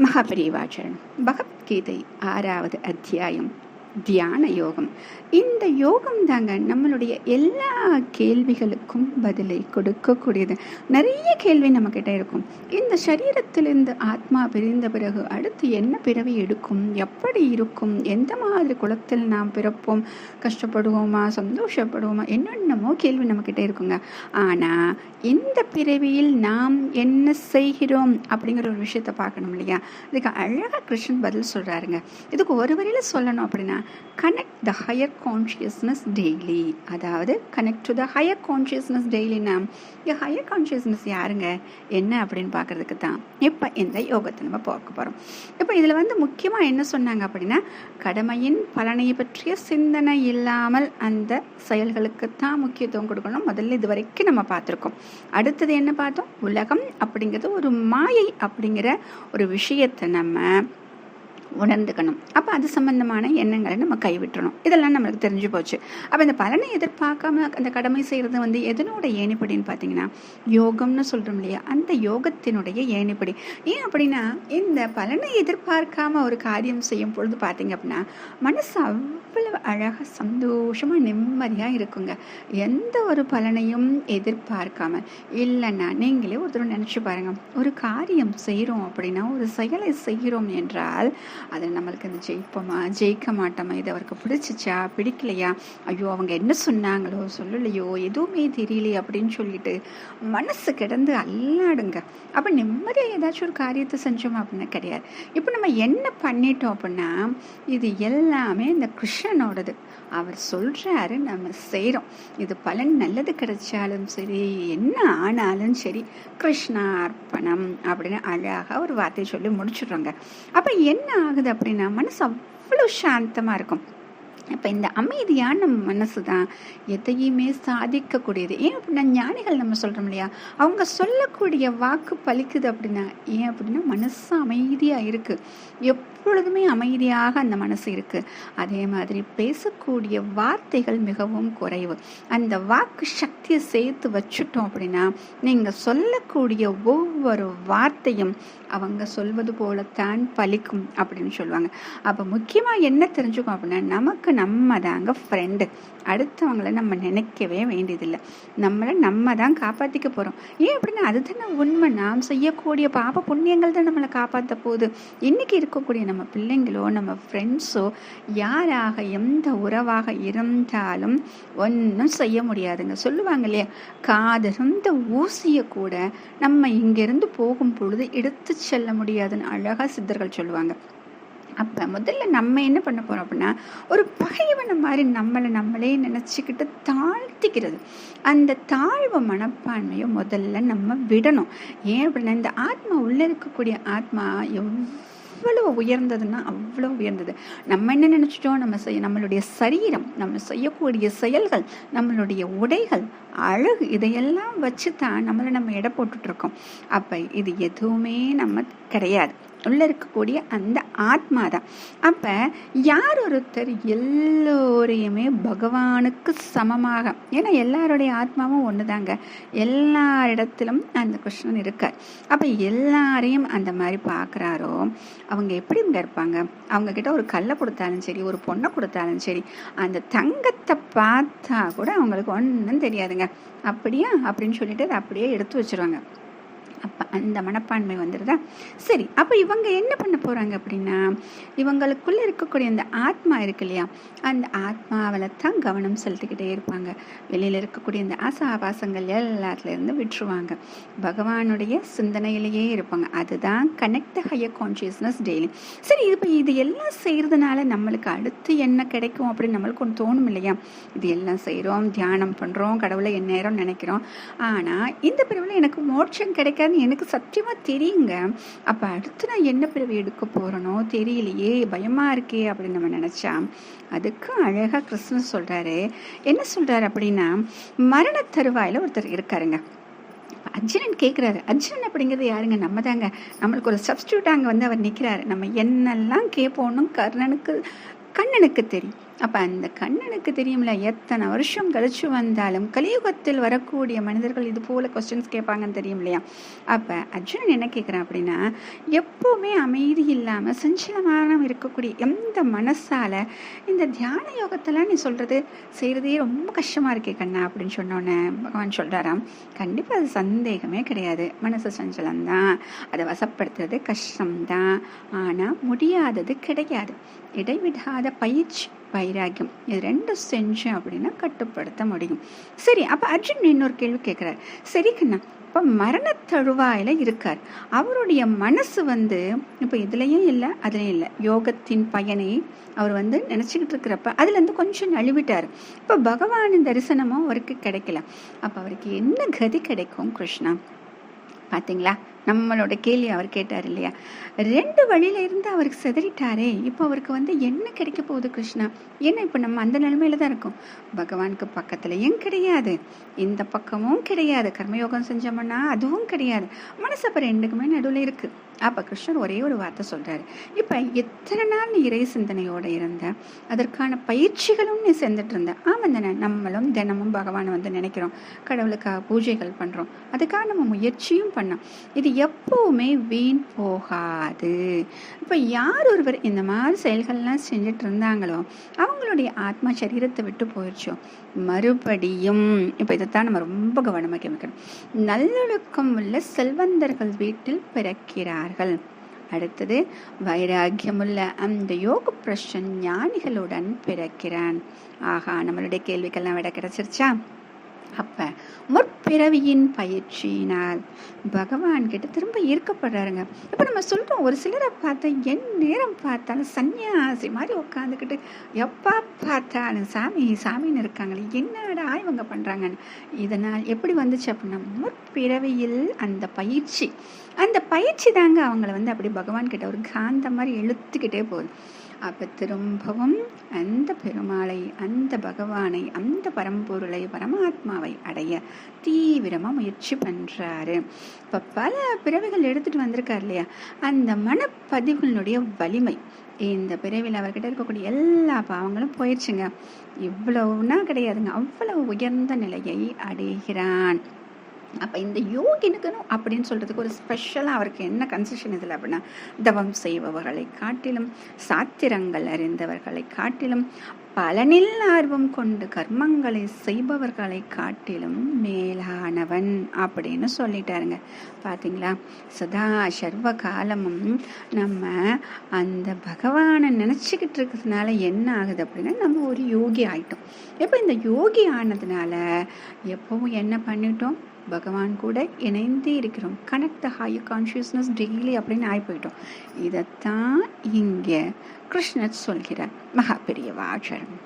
മഹാപരിവാചരണം ഭഗവത്ഗീതയിൽ ആറാவது അധ്യായം தியான யோகம். இந்த யோகம் தாங்க நம்மளுடைய எல்லா கேள்விகளுக்கும் பதிலை கொடுக்கக்கூடியது. நிறைய கேள்வி நம்மக்கிட்ட இருக்கும். இந்த சரீரத்திலிருந்து ஆத்மா பிரிந்த பிறகு அடுத்து என்ன பிறவி எடுக்கும்? எப்படி இருக்கும்? எந்த மாதிரி குளத்தில் நாம் பிறப்போம்? கஷ்டப்படுவோமா? சந்தோஷப்படுவோமா? என்னென்னமோ கேள்வி நம்மக்கிட்ட இருக்குங்க. ஆனால் இந்த பிறவியில் நாம் என்ன செய்கிறோம்? அப்படிங்கிற ஒரு விஷயத்த பார்க்கணும் இல்லையா? இதுக்கு அழகாக கிருஷ்ணன் பதில் சொல்கிறாருங்க இதுக்கு ஒரு வரையில் சொல்லணும் அப்படின்னா connect the higher consciousness daily அதாவது connect to the higher consciousness டெய்லினா higher consciousness யாருங்க? என்ன? அப்படின்னு பார்க்கறதுக்கு தான். இப்போ இந்த யோகத்தை நம்ம பார்க்க போகிறோம் இப்போ இதில் வந்து முக்கியமாக என்ன சொன்னாங்க அப்படின்னா கடமையின் பலனை பற்றிய சிந்தனை இல்லாமல் அந்த செயல்களுக்கு தான் முக்கியத்துவம் கொடுக்கணும். முதல்ல இது வரைக்கும் நம்ம பார்த்துருக்கோம். அடுத்தது என்ன பார்த்தோம்? உலகம் அப்படிங்கிறது ஒரு மாயை அப்படிங்கிற ஒரு விஷயத்தை நம்ம உணர்ந்துக்கணும். அப்போ அது சம்பந்தமான எண்ணங்களை நம்ம கைவிட்டுறணும். இதெல்லாம் நம்மளுக்கு தெரிஞ்சு போச்சு. அப்போ இந்த பலனை எதிர்பார்க்காம அந்த கடமை செய்கிறது வந்து எதனோட ஏணிப்படின்னு பார்த்தீங்கன்னா யோகம்னு சொல்கிறோம் இல்லையா? அந்த யோகத்தினுடைய ஏணிப்படி. ஏன் அப்படின்னா இந்த பலனை எதிர்பார்க்காம ஒரு காரியம் செய்யும் பொழுது பார்த்தீங்க அப்படின்னா மனசு அவ்வளவு அழகாக சந்தோஷமாக நிம்மதியாக இருக்குங்க. எந்த ஒரு பலனையும் எதிர்பார்க்காம. இல்லைன்னா நீங்களே ஒருத்தர் நினச்சி பாருங்கள் ஒரு காரியம் செய்கிறோம் அப்படின்னா ஒரு செயலை செய்கிறோம் என்றால் அதில் நம்மளுக்கு இந்த ஜெயிப்போமா ஜெயிக்க மாட்டோமா இது அவருக்கு பிடிச்சிச்சா பிடிக்கலையா? ஐயோ அவங்க என்ன சொன்னாங்களோ சொல்லலையோ எதுவுமே தெரியலையே அப்படின்னு சொல்லிட்டு மனசு கிடந்து அல்லாடுங்க. அப்போ நிம்மதியாக ஏதாச்சும் ஒரு காரியத்தை செஞ்சோம் அப்படின்னா கிடையாது. இப்போ நம்ம என்ன பண்ணிட்டோம் அப்படின்னா இது எல்லாமே இந்த கிருஷ்ணனோடது. அவர் சொல்கிறாரு நம்ம செய்கிறோம் இது பலன் நல்லது கிடைச்சாலும் சரி என்ன ஆனாலும் சரி கிருஷ்ணா அர்ப்பணம் அப்படின்னு அழகாக ஒரு வார்த்தையை சொல்லி முடிச்சிடுறோங்க. அப்போ என்ன ஆகுது அப்படின்னா மனசு அவ்வளோ சாந்தமாக இருக்கும். இப்போ இந்த அமைதியான மனசு தான் எதையுமே சாதிக்கக்கூடியது. ஏன் அப்படின்னா ஞானிகள் நம்ம சொல்கிறோம் இல்லையா? அவங்க சொல்லக்கூடிய வாக்கு பலிக்குது அப்படின்னா ஏன் அப்படின்னா மனசு அமைதியாக இருக்குது எப்பொழுதுமே அமைதியாக அந்த மனசு இருக்குது அதே மாதிரி பேசக்கூடிய வார்த்தைகள் மிகவும் குறைவு. அந்த வாக்கு சக்தியை சேர்த்து வச்சுட்டோம் அப்படின்னா நீங்கள் சொல்லக்கூடிய ஒவ்வொரு வார்த்தையும் அவங்க சொல்வது போலத்தான் பலிக்கும் அப்படின்னு சொல்லுவாங்க. அப்போ முக்கியமாக என்ன தெரிஞ்சுக்கும் அப்படின்னா நமக்கு நம்ம தாங்க ஃப்ரெண்டு அடுத்தவங்கள நம்ம நினைக்கவே வேண்டியதில்லை. நம்மளை நம்ம தான் காப்பாற்றிக்க போகிறோம் ஏன் அப்படின்னா அது தானே உண்மை. நாம் செய்யக்கூடிய பாப புண்ணியங்கள் தான் நம்மளை காப்பாற்ற போகுது. இன்றைக்கி இருக்கக்கூடிய நம்ம பிள்ளைங்களோ நம்ம ஃப்ரெண்ட்ஸோ யாராக எந்த உறவாக இருந்தாலும் ஒன்றும் செய்ய முடியாதுங்க. சொல்லுவாங்க இல்லையா? காதிருந்த ஊசியை கூட நம்ம இங்கேருந்து போகும் பொழுது எடுத்து செல்ல முடியாதுன்னு அழகாக சித்தர்கள் சொல்லுவாங்க. அப்போ முதல்ல நம்ம என்ன பண்ண போகிறோம் அப்படின்னா ஒரு பகைவனை மாதிரி நம்மளை நம்மளே நினச்சிக்கிட்டு தாழ்த்திக்கிறது. அந்த தாழ்வு மனப்பான்மையை முதல்ல நம்ம விடணும். ஏன் அப்படின்னா இந்த ஆத்மா உள்ளே இருக்கக்கூடிய ஆத்மா எவ்வளோ எவ்வளவு உயர்ந்ததுன்னா அவ்வளோ உயர்ந்தது. நம்ம என்ன நினச்சிட்டோம்? நம்ம செய்ய நம்மளுடைய சரீரம் நம்ம செய்யக்கூடிய செயல்கள் நம்மளுடைய உடைகள் அழகு இதையெல்லாம் வச்சு தான் நம்மளை நம்ம எடை போட்டுட்ருக்கோம் அப்போ இது எதுவுமே நம்ம கிடையாது. உள்ளே இருக்கக்கூடிய அந்த ஆத்மா தான் அப்போ யார் ஒருத்தர் எல்லோரையுமே பகவானுக்கு சமமாக? ஏன்னா எல்லாருடைய ஆத்மாவும் ஒன்று தாங்க எல்லா இடத்திலும் அந்த கிருஷ்ணன் இருக்கார். அப்போ எல்லாரையும் அந்த மாதிரி பார்க்குறாரோ அவங்க எப்படி இங்கே இருப்பாங்க? அவங்கக்கிட்ட ஒரு கல்லை கொடுத்தாலும் சரி ஒரு பொண்ணை கொடுத்தாலும் சரி அந்த தங்கத்தை பார்த்தா கூட அவங்களுக்கு ஒன்றும் தெரியாதுங்க. அப்படியா? அப்படின்னு சொல்லிட்டு அதை அப்படியே எடுத்து வச்சுருவாங்க. அப்போ அந்த மனப்பான்மை வந்துடுதா சரி அப்போ இவங்க என்ன பண்ண போகிறாங்க அப்படின்னா இவங்களுக்குள்ளே இருக்கக்கூடிய அந்த ஆத்மா இருக்கு இல்லையா? அந்த ஆத்மாவில் தான் கவனம் செலுத்திக்கிட்டே இருப்பாங்க. வெளியில் இருக்கக்கூடிய அந்த ஆசாபாசங்கள் எல்லாத்துலேருந்து விட்டுருவாங்க. பகவானுடைய சிந்தனையிலேயே இருப்பாங்க. அதுதான் கனெக்ட் ஹையர் கான்ஷியஸ்னஸ் டெய்லி சரி இப்போ இது எல்லாம் செய்கிறதுனால நம்மளுக்கு அடுத்து என்ன கிடைக்கும் அப்படின்னு நம்மளுக்கு ஒன்று தோணும் இல்லையா? இது எல்லாம் செய்கிறோம் தியானம் பண்ணுறோம் கடவுளை எந்நேரம் நினைக்கிறோம். ஆனால் இந்த பிரிவில் எனக்கு மோட்சம் கிடைக்க இருக்கான்னு எனக்கு சத்தியமாக தெரியுங்க. அப்போ அடுத்து நான் என்ன பிறவி எடுக்க போகிறனோ தெரியலையே பயமாக இருக்கே அப்படின்னு நம்ம நினச்சா அதுக்கு அழகாக கிருஷ்ணன் சொல்கிறாரு என்ன சொல்கிறாரு அப்படின்னா மரண தருவாயில் ஒருத்தர் இருக்காருங்க. அர்ஜுனன் கேட்குறாரு அர்ஜுனன் அப்படிங்கிறது யாருங்க? நம்ம தாங்க நம்மளுக்கு ஒரு சப்ஸ்டியூட் அங்கே வந்து அவர் நிற்கிறாரு நம்ம என்னெல்லாம் கேட்போன்னு கர்ணனுக்கு கண்ணனுக்கு தெரியும். அப்போ அந்த கண்ணனுக்கு தெரியும்ல எத்தனை வருஷம் கழிச்சு வந்தாலும் கலியுகத்தில் வரக்கூடிய மனிதர்கள் இது போல கொஸ்டின்ஸ் கேட்பாங்கன்னு தெரியும் இல்லையா அப்போ அர்ஜுனன் என்ன கேட்குறான் அப்படின்னா எப்போவுமே அமைதி இல்லாமல் சஞ்சலமான இருக்கக்கூடிய எந்த மனசால இந்த தியான யோகத்தெல்லாம் நீ சொல்கிறது செய்கிறதே ரொம்ப கஷ்டமாக இருக்கே கண்ணா அப்படின்னு சொன்னோன்னே பகவான் சொல்கிறாராம் கண்டிப்பாக அது சந்தேகமே கிடையாது. மனசு சஞ்சலம்தான். அதை வசப்படுத்துறது கஷ்டம்தான். ஆனால் முடியாதது கிடையாது. இடைவிடாத பயிற்சி வைராக்கியம். இது ரெண்டும் செஞ்சேன் அப்படின்னா கட்டுப்படுத்த முடியும். சரி அப்போ அர்ஜுன் இன்னொரு கேள்வி கேட்குறாரு சரி கண்ணா இப்போ மரண தழுவாயில் இருக்கார். அவருடைய மனசு வந்து இப்போ இதுலேயும் இல்லை அதுலேயும் இல்லை. யோகத்தின் பயனை அவர் வந்து நினச்சிக்கிட்டு இருக்கிறப்ப அதுலேருந்து கொஞ்சம் நழுவிட்டார். இப்போ பகவானின் தரிசனமும் அவருக்கு கிடைக்கல. அப்போ அவருக்கு என்ன கதி கிடைக்கும் கிருஷ்ணா? பார்த்தீங்களா நம்மளோட கேள்வி அவர் கேட்டார் இல்லையா? ரெண்டு வழியில இருந்து அவருக்கு செதறிட்டாரே. இப்போ அவருக்கு வந்து என்ன கிடைக்க போகுது கிருஷ்ணா? ஏன்னா இப்போ நம்ம அந்த நிலைமையில தான் இருக்கோம். பகவானுக்கு பக்கத்துலையும் கிடையாது. இந்த பக்கமும் கிடையாது. கர்மயோகம் செஞ்சோம்னா அதுவும் கிடையாது. மனசு அப்போ ரெண்டுக்குமே நடுவில் இருக்குது அப்போ கிருஷ்ணர் ஒரே ஒரு வார்த்தை சொல்கிறார் இப்போ எத்தனை நாள் நீ இறை சிந்தனையோடு இருந்த? அதற்கான பயிற்சிகளும் நீ செஞ்சுட்டு இருந்த. ஆமாம் தானே நம்மளும் தினமும் பகவானை வந்து நினைக்கிறோம். கடவுளுக்காக பூஜைகள் பண்ணுறோம் அதுக்காக நம்ம முயற்சியும் பண்ணோம். இது எப்போவுமே வீண் போகாது. இப்போ யார் ஒருவர் இந்த மாதிரி செயல்கள்லாம் செஞ்சுட்டு இருந்தாங்களோ நம்மளுடைய ஆத்மா சரீரத்தை விட்டு போயிடுச்சோ? மறுபடியும் இப்போ இதைத்தான் நம்ம ரொம்ப கவனமாக கேட்கணும். நல்லொழுக்கம் உள்ள செல்வந்தர்கள் வீட்டில் பிறக்கிறார்கள். அடுத்தது வைராக்கியமுள்ள அந்த யோக பிரஷன் ஞானிகளுடன் பிறக்கிறான். ஆஹா நம்மளுடைய கேள்விக்கெல்லாம் விட கிடைச்சிருச்சா? அப்ப முற்பிறவியின் பயிற்சியினால் பகவான் கிட்ட திரும்ப ஈர்க்கப்படுறாருங்க. இப்ப நம்ம சொல்றோம் ஒரு சிலரை பார்த்தா என் நேரம் பார்த்தாலும் சன்னியாசி மாதிரி உட்காந்துக்கிட்டு எப்பா பார்த்தாலும் சாமி சாமின்னு இருக்காங்களே என்னடா இவங்க பண்றாங்கன்னு. இதனால் எப்படி வந்துச்சு அப்படின்னா முற்பிறவியில் அந்த பயிற்சி. அந்த பயிற்சி தாங்க அவங்கள வந்து அப்படி பகவான் கிட்ட ஒரு காந்த மாதிரி எழுத்துக்கிட்டே போகுது. அப்போ திரும்பவும் அந்த பெருமாளை அந்த பகவானை அந்த பரம்பொருளை பரமாத்மாவை அடைய தீவிரமாக முயற்சி பண்ணுறாரு இப்போ பல பிறவிகள் எடுத்துகிட்டு வந்திருக்கார் இல்லையா? அந்த மனப்பதிவுகளினுடைய வலிமை. இந்த பிறவியில் அவர்கிட்ட இருக்கக்கூடிய எல்லா பாவங்களும் போயிடுச்சுங்க இவ்வளவுனா கிடையாதுங்க. அவ்வளவு உயர்ந்த நிலையை அடைகிறான். அப்போ இந்த யோகினுக்குன்னு அப்படின்னு சொல்கிறதுக்கு ஒரு ஸ்பெஷலாக அவருக்கு என்ன கன்செஷன் இதில் அப்படின்னா தவம் செய்பவர்களை காட்டிலும் சாத்திரங்கள் அறிந்தவர்களை காட்டிலும் பலனில் ஆர்வம் கொண்டு கர்மங்களை செய்பவர்களை காட்டிலும் மேலானவன் அப்படின்னு சொல்லிட்டாருங்க. பார்த்தீங்களா சதா சர்வ காலமும் நம்ம அந்த பகவானை நினச்சிக்கிட்டு இருக்கிறதுனால என்ன ஆகுது அப்படின்னா நம்ம ஒரு யோகி ஆயிட்டோம். இப்போ இந்த யோகி ஆனதுனால எப்பவும் என்ன பண்ணிட்டோம்? பகவான் கூட இணைந்தே இருக்கிறோம். Connect the higher consciousness daily அப்படின்னு ஆகி போயிட்டோம் இதைத்தான் இங்கே கிருஷ்ணர் சொல்கிறார். மகா பெரியவாச்சரம்